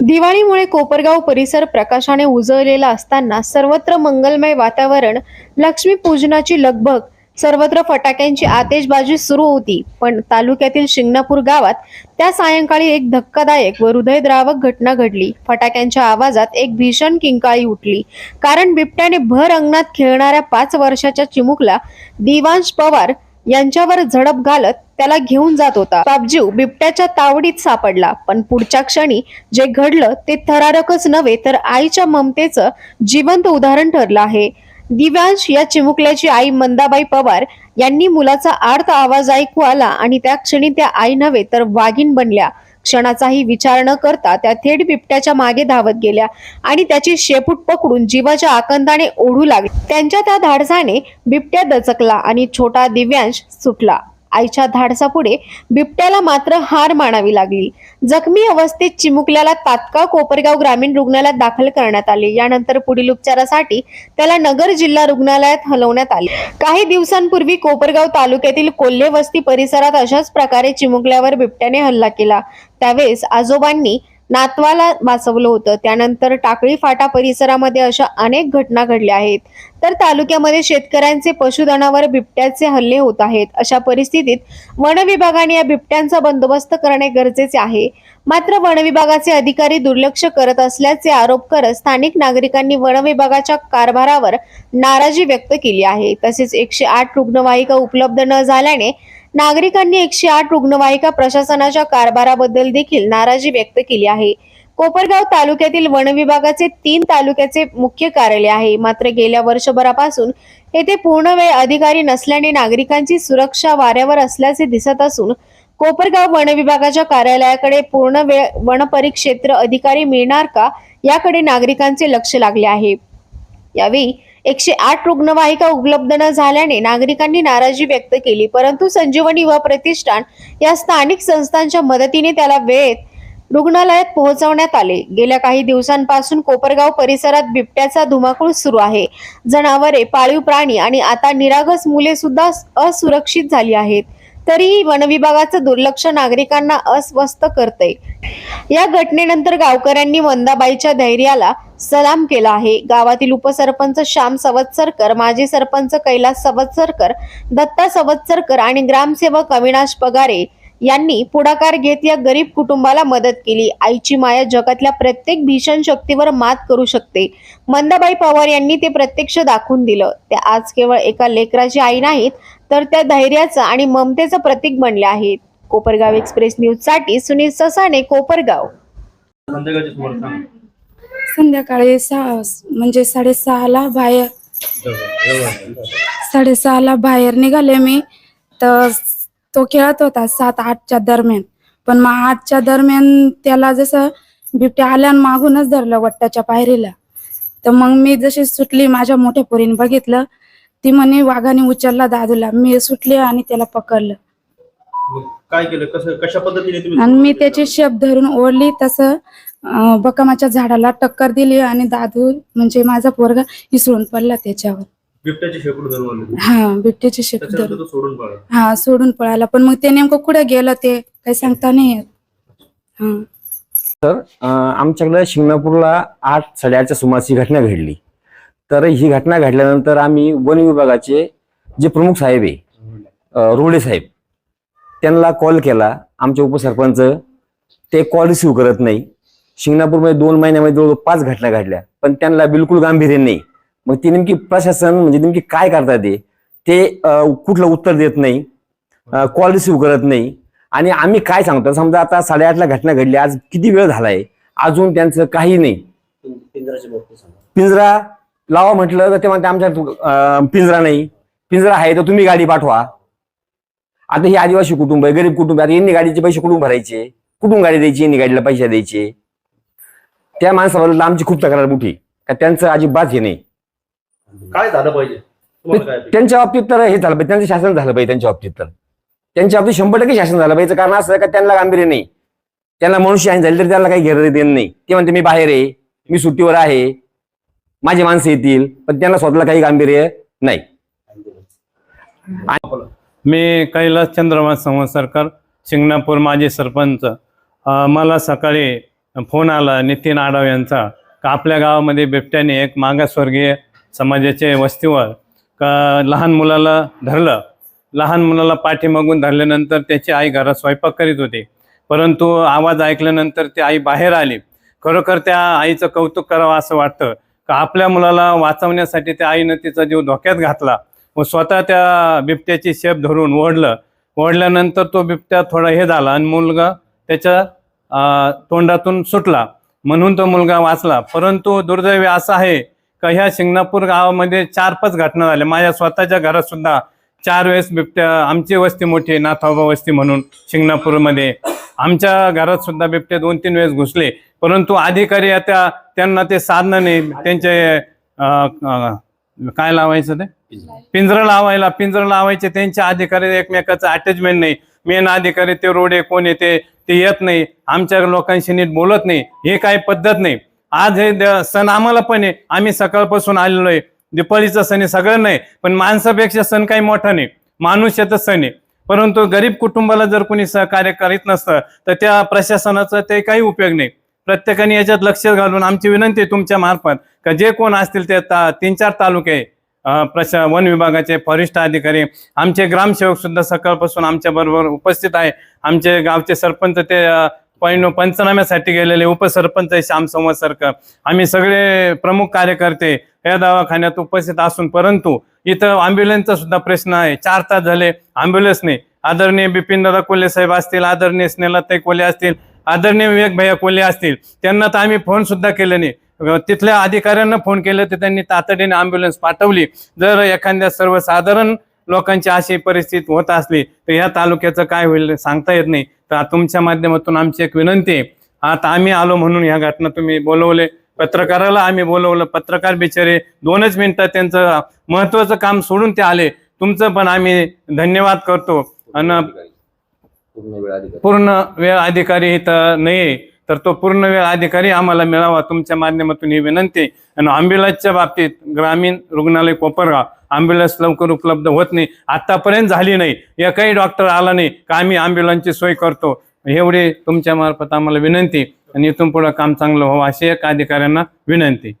दिवाळीमुळे कोपरगाव परिसर प्रकाशाने उजळलेला असताना सर्वत्र मंगलमय वातावरण लक्ष्मीपूजनाची लगबग सर्वत्र फटाक्यांची आतेशबाजी सुरू होती. पण तालुक्यातील शिंगणापूर गावात त्या सायंकाळी एक धक्कादायक व हृदयद्रावक घटना घडली. फटाक्यांच्या आवाजात एक भीषण किंकाळी उठली. कारण बिबट्याने भर अंगणात खेळणाऱ्या पाच वर्षाच्या चिमुकला दिवांश पवार यांच्यावर झडप घालत त्याला घेऊन जात होता. बापजीव बिबट्याच्या तावडीत सापडला. पण पुढच्या क्षणी जे घडलं ते थरारकच नव्हे तर आईच्या ममतेचं जिवंत उदाहरण ठरलं आहे. दिव्यांश या चिमुकल्याची आई मंदाबाई पवार यांनी मुलाचा आर्त आवाज ऐकू आला आणि त्या क्षणी त्या आई नव्हे तर वाघीण बनल्या. क्षणाचाही विचार न करता त्या थेट बिबट्याच्या मागे धावत गेल्या आणि त्याची शेपूट पकडून जीवाच्या आकंदाने ओढू लागली. त्यांच्या त्या धाडसाने बिबट्या दचकला आणि छोटा दिव्यांश सुटला. आईच्या धाडसापुढे बिबट्याला मात्र हार मानावी लागली. जखमी अवस्थेत चिमुकल्याला तात्काळ कोपरगाव ग्रामीण रुग्णालयात दाखल करण्यात आले. यानंतर पुढील उपचारासाठी त्याला नगर जिल्हा रुग्णालयात हलवण्यात आले. काही दिवसांपूर्वी कोपरगाव तालुक्यातील कोल्हे वस्ती परिसरात अशाच प्रकारे चिमुकल्यावर बिबट्याने हल्ला केला. त्यावेळेस आजोबांनी नातवाला वाचवलं होतं. त्यानंतर टाकळी फाटा परिसरामध्ये अशा अनेक घटना घडल्या आहेत. तर तालुक्यामध्ये शेतकऱ्यांचे पशुधनावर बिबट्याचे हल्ले होत आहेत. अशा परिस्थितीत वन विभागाने या बिबट्यांचा बंदोबस्त करणे गरजेचे आहे. मात्र वन विभागाचे अधिकारी दुर्लक्ष करत असल्याचे आरोप करत स्थानिक नागरिकांनी वन विभागाच्या कारभारावर नाराजी व्यक्त केली आहे. तसेच एकशे आठ रुग्णवाहिका उपलब्ध न झाल्याने नागरिकांनी एकशे आठ रुग्णवाहिका प्रशासनाच्या कारभाराबद्दल देखील नाराजी व्यक्त केली आहे. कोपरगाव तालुक्यातील वनविभागाचे तीन तालुक्याचे मुख्य कार्यालय आहे. मात्र गेल्या वर्षभरापासून येथे पूर्ण वेळ अधिकारी नसल्याने नागरिकांची सुरक्षा वाऱ्यावर असल्याचे दिसत असून कोपरगाव वनविभागाच्या कार्यालयाकडे पूर्ण वेळ वन परिक्षेत्र अधिकारी मिळणार का याकडे नागरिकांचे लक्ष लागले आहे. यावेळी एकशे आठ रुग्णवाहिका उपलब्ध न झाल्याने नागरिकांनी नाराजी व्यक्त केली. परंतु संजीवनी व प्रतिष्ठान या स्थानिक संस्थांच्या मदतीने त्याला वेळेत रुग्णालयात पोहोचवण्यात आले. गेल्या काही दिवसांपासून कोपरगाव परिसरात बिबट्याचा धुमाकूळ सुरू आहे. जनावरे पाळीव प्राणी आणि आता निरागस मुले सुद्धा असुरक्षित झाली आहेत. तरीही वनविभागाचं दुर्लक्ष नागरिकांना अस्वस्थ करतंय. या घटनेनंतर गावकऱ्यांनी वंदाबाईच्या धैर्याला सलाम केला आहे. गावातील उपसरपंच श्याम सवत्सरकर माजी सरपंच कैलास सवत्सरकर दत्ता सवत्सरकर आणि ग्रामसेवक अविनाश पगारे यांनी पुढाकार घेत या गरीब कुटुंबाला मदत केली. आईची माया जगातल्या प्रत्येक भीषण शक्तीवर मात करू शकते. मंदाबाई पवार यांनी ते प्रत्यक्ष दाखवून दिलं. त्या आज केवळ एका लेकराची आई नाहीत तर त्या धैर्याचं आणि ममतेचं प्रतीक बनले आहेत. कोपरगाव एक्सप्रेस न्यूजसाठी सुनील ससाने कोपरगाव. संध्याकाळची सुमारे सांग. संध्याकाळी सहा म्हणजे साडेसहाला बाहेर साडेसहाला बाहेर निघाले मी तर तो खेळत होता सात आठच्या दरम्यान. पण मग आठच्या दरम्यान त्याला जसं बिबट्या आल्यान मागूनच धरलं वट्टाच्या पायरीला. तर मग मी जशी सुटली माझ्या मोठ्या पोरीने बघितलं ती म्हणे वाघाने उचलला दादूला. मी सुटली आणि त्याला पकडलं. मग काय केलं? कसं कशा पद्धतीने तुम्ही आणि मी त्याची शेप धरून ओढली. तसं अं, बकामाच्या झाडाला टक्कर दिली आणि दादू म्हणजे माझा पोरगा इसळून पडला त्याच्यावर. बिबट्याची शेपूट धरून आणली हा बिबट्याची शेप त्याच्यानंतर धरून. तो सोडून हा सोडून पळाला. पण मग ते नेमकं कुठे गेलं ते? काही सांगता नाही येत. हा. अं, आमच्याकडे शिंगणापूरला आठ साडेआठच्या सुमारास ही घटना घडली. तर ही घटना घडल्यानंतर आम्ही वन विभागाचे जे प्रमुख साहेब आहे रोडे साहेब त्यांना कॉल केला. आमचे उपसरपंच ते कॉल रिसिव्ह करत नाही. शिंगणापूरमध्ये दोन महिन्यामध्ये जवळ पाच घटना घडल्या. पण त्यांना बिलकुल गांभीर्य नाही. मग ती नेमकी प्रशासन म्हणजे नेमकी काय करतात ते? कुठलं उत्तर देत नाही. कॉल रिसिव्ह करत नाही. आणि आम्ही काय सांगतो? समजा आता साडेआठला घटना घडली. आज किती वेळ झालाय? अजून त्यांचं काही नाही. पिंजरा लावा म्हटलं तर ते म्हणते आमच्या पिंजरा नाही. पिंजरा आहे तर तुम्ही गाडी पाठवा. आता ही आदिवासी कुटुंब आहे गरीब कुटुंब आहे. आता यांनी गाडीचे पैसे कुठून भरायचे? कुठून गाडी द्यायची? यांनी गाडीला पैसे द्यायचे? त्या माणसाबद्दल आमची खूप तक्रार मोठी का त्यांचं अजिबात हे नाही. काय झालं पाहिजे? त्यांच्या बाबतीत तर हे झालं पाहिजे. त्यांचं शासन झालं पाहिजे त्यांच्या बाबतीत तर. त्यांच्या बाबतीत शंभर टक्के शासन झालं पाहिजे. कारण असं का त्यांना गांभीर्य नाही. त्यांना मनुष्य आहे झाली तरी त्यांना काही घेर देणं नाही. ते म्हणते मी बाहेर आहे. मी सुट्टीवर आहे. माझी माणसं येतील पण त्यांना स्वतःला काही गांभीर्य नाही. मी कैलास चंद्रमास सरकार शिंगणापूर माजी सरपंच. मला सकाळी फोन आला नितीन आडव यांचा का आपल्या गावामध्ये बिबट्याने एक मागासवर्गीय समाजाच्या वस्तीवर का लहान मुलाला धरलं? लहान मुलाला पाठीमागून धरल्यानंतर त्याची आई घरात स्वयंपाक करीत होती. परंतु आवाज ऐकल्यानंतर ती आई बाहेर आली. खरोखर त्या आईचं कौतुक करावं असं वाटतं. का आपल्या मुलाला वाचवण्यासाठी त्या आईनं तिचा जीव धोक्यात घातला? व स्वतः त्या बिबट्याची शेप धरून ओढलं. ओढल्यानंतर तो बिबट्या थोडा हे झाला आणि मुलगा त्याच्या तोंडातून सुटला. म्हणून तो मुलगा वाचला. परंतु दुर्दैवी असं आहे का ह्या शिंगणापूर गावामध्ये चार पाच घटना झाल्या. माझ्या स्वतःच्या घरात सुद्धा चार वेळेस बिबट्या आमची वस्ती मोठी नाथाबा वस्ती म्हणून शिंगणापूरमध्ये. आमच्या घरात सुद्धा बिबटे दोन तीन वेळेस घुसले. परंतु अधिकारी आता त्यांना ते साधनं नाही. त्यांचे काय लावायचं ते? पिंजरं लावायला पिंजरं लावायचे. त्यांचे अधिकारी एकमेकाचं अटॅचमेंट नाही. मेन अधिकारी ते रोडे कोण येते ते येत नाही. आमच्या लोकांशी नीट बोलत नाही. हे काही पद्धत नाही. आज हे सण आम्हाला पण आहे. आम्ही सकाळपासून आलेलो आहे. दिपाळीचा सण आहे सगळं नाही पण माणसापेक्षा सण काही मोठा नाही. माणूस सण आहे. परंतु गरीब कुटुंबाला जर कोणी सहकार्य करीत नसतं तर त्या प्रशासनाचा ते काही उपयोग नाही. प्रत्येकाने याच्यात लक्ष घालून आमची विनंती आहे तुमच्या मार्फत का जे कोण असतील ते ता- तीन चार तालुके अं, प्रशा वन विभागाचे फॉरेस्ट अधिकारी आमचे ग्रामसेवक सुद्धा सकाळपासून आमच्या बरोबर उपस्थित आहे. आमचे गावचे सरपंच ते पैनो पंचनाम्यासाठी गेलेले उपसरपंच आहे श्याम संवाद सरकार. आम्ही सगळे प्रमुख कार्यकर्ते या दवाखान्यात उपस्थित असून परंतु इथं अँब्युलन्सचा सुद्धा प्रश्न आहे. चार तास झाले अँब्युलन्स नाही आदरणीय बिपिन दादा कोल्हे साहेब असतील आदरणीय स्नेहलताई कोल्हे असतील आदरणीय विवेक भैया कोल्हे असतील त्यांना तर आम्ही फोन सुद्धा केले नाही. तिथल्या अधिकाऱ्यांना फोन केलं तर त्यांनी तातडीने अँब्युलन्स पाठवली. जर एखाद्या सर्वसाधारण लोकांची अशी परिस्थिती होत असली तर या तालुक्याचं काय होईल सांगता येत नाही. तर तुमच्या माध्यमातून आमची एक विनंती आहे. आता आम्ही आलो म्हणून ह्या घटना तुम्ही बोलवले. पत्रकाराला आम्ही बोलवलं. पत्रकार बिचारे दोनच मिनिटात त्यांचं महत्वाचं काम सोडून ते आले. तुमचं पण आम्ही धन्यवाद करतो. आणि पूर्ण वेळ अधिकारी. इथं नाही तर तो पूर्ण वेळ अधिकारी आम्हाला मिळावा. तुमच्या माध्यमातून ही विनंती. आणि अँब्युलन्सच्या बाबतीत ग्रामीण रुग्णालय कोपरगाव अँब्युलन्स लवकर उपलब्ध होत नाही. आतापर्यंत झाली नाही. एकही डॉक्टर आला नाही. का आम्ही अँब्युलन्सची सोय करतो? एवढी तुमच्या मार्फत आम्हाला विनंती आणि इथून पुढं काम चांगलं व्हावं अशी एक अधिकाऱ्यांना विनंती.